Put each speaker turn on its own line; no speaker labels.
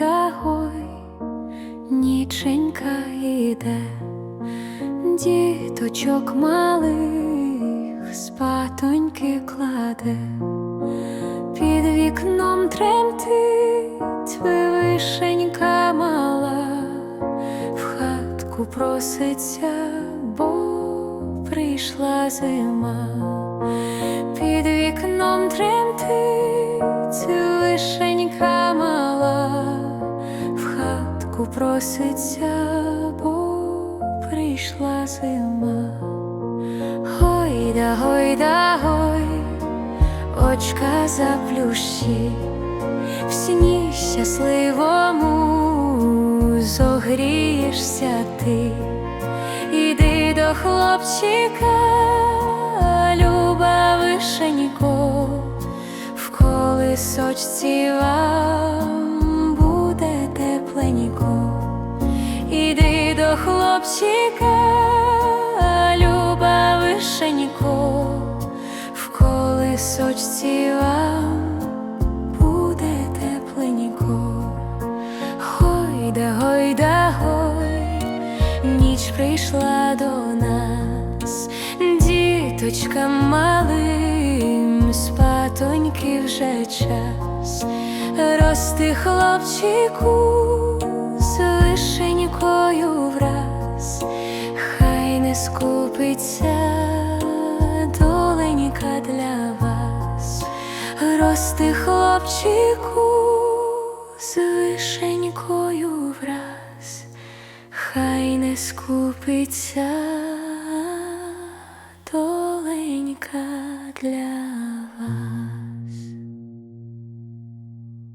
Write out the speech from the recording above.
да гой, ніченька іде, діточок малих спатоньки кладе, під вікном тремтить вишенька мала, в хатку проситься, бо прийшла зима, хатку проситься, бо прийшла зима. Гойда, гойда, гой, очка заплющі, в сні щасливому зогрієшся ти, іди до хлопчика, люба вишенько, в колисочці вам хлопчика, люба вишенько, в колисочці вам буде тепленько. Гойда, гойда, гой, ніч прийшла до нас, діточкам малим, спатоньки вже час, рости хлопчику скупиться доленька для вас, рости хлопчику з вишенькою враз, хай не скупиться доленька для